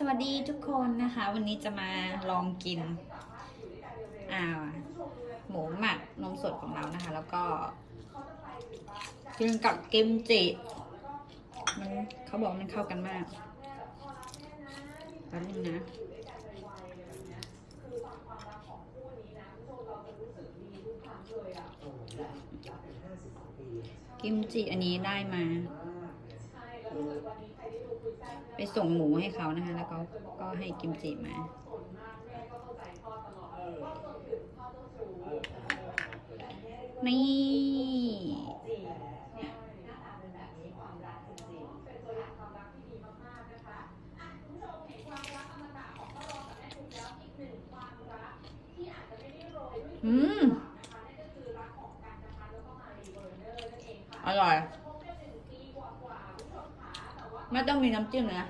สวัสดีทุกคนนะคะ วันนี้จะมาลองกินอ่าหมูหมักนมสดของเรานะคะ แล้วก็กินกับกิมจิมันเขาบอกมันเข้ากันมากแป๊บนึงนะกิมจิอันนี้ได้มา ไปส่งหมูให้เขานะคะ แล้วเขาก็ให้กิมจิมานี่ อืม อร่อย ไม่ต้องมีน้ำจิ้มนะ